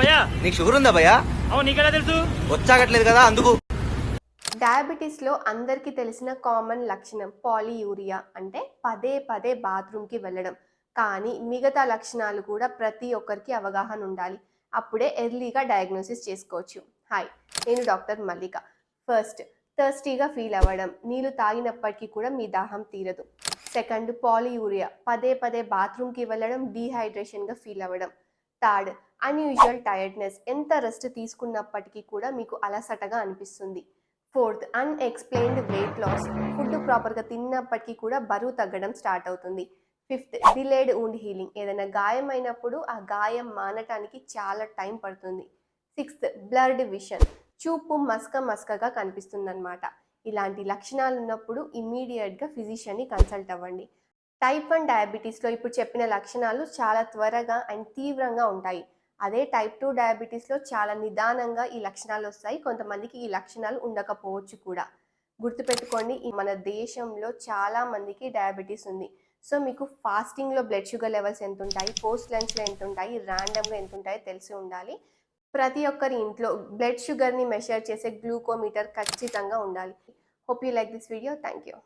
భయ్యా? నీకు షుగర్ ఉందా భయ్యా? అవును నీకెలా తెలుసు? వచ్చాగట్లేదు కదా అందుకు. డయాబెటీస్లో అందరికీ తెలిసిన కామన్ లక్షణం పాలియూరియా అంటే పదే పదే బాత్రూమ్కి వెళ్ళడం. కానీ మిగతా లక్షణాలు కూడా ప్రతి ఒక్కరికి అవగాహన ఉండాలి. అప్పుడే ఎర్లీగా డయాగ్నోసిస్ చేసుకోవచ్చు. హాయ్ నేను డాక్టర్ మల్లిక. ఫస్ట్ థర్స్టీగా ఫీల్ అవ్వడం. నీళ్ళు తాగినప్పటికీ కూడా మీ దాహం తీరదు. Second polyuria. పదే పదే బాత్రూమ్కి వెళ్ళడం డీహైడ్రేషన్గా ఫీల్ అవ్వడం. థర్డ్ అన్యూజువల్ టైర్డ్నెస్ ఎంత రెస్ట్ తీసుకున్నప్పటికీ కూడా మీకు అలసటగా అనిపిస్తుంది. Fourth unexplained weight loss food ప్రాపర్గా తిన్నప్పటికీ కూడా బరువు తగ్గడం స్టార్ట్ అవుతుంది. ఫిఫ్త్ డిలేడ్ వుండ్ హీలింగ్ ఏదైనా గాయం అయినప్పుడు ఆ గాయం మానటానికి చాలా టైం పడుతుంది. సిక్స్త్ బ్లర్డ్ విషన్ చూపు మస్క మస్కగా కనిపిస్తుందన్నమాట. ఇలాంటి లక్షణాలు ఉన్నప్పుడు ఇమ్మీడియట్గా ఫిజిషియన్ని కన్సల్ట్ అవ్వండి. టైప్ వన్ డయాబెటీస్లో ఇప్పుడు చెప్పిన లక్షణాలు చాలా త్వరగా అండ్ తీవ్రంగా ఉంటాయి. అదే టైప్ టూ డయాబెటీస్లో చాలా నిదానంగా ఈ లక్షణాలు వస్తాయి. కొంతమందికి ఈ లక్షణాలు ఉండకపోవచ్చు కూడా. గుర్తుపెట్టుకోండి ఈ మన దేశంలో చాలా మందికి డయాబెటీస్ ఉంది. సో మీకు ఫాస్టింగ్లో బ్లడ్ షుగర్ లెవెల్స్ ఎంత ఉంటాయి? పోస్ట్ లంచ్లో ఎంత ఉంటాయి? ర్యాండమ్గా ఎంత ఉంటాయో తెలిసి ఉండాలి. ప్రతి ఒక్కరి ఇంట్లో బ్లడ్ షుగర్ని మెషర్ చేసే గ్లూకోమీటర్ ఖచ్చితంగా ఉండాలి. Hope you like this video thank you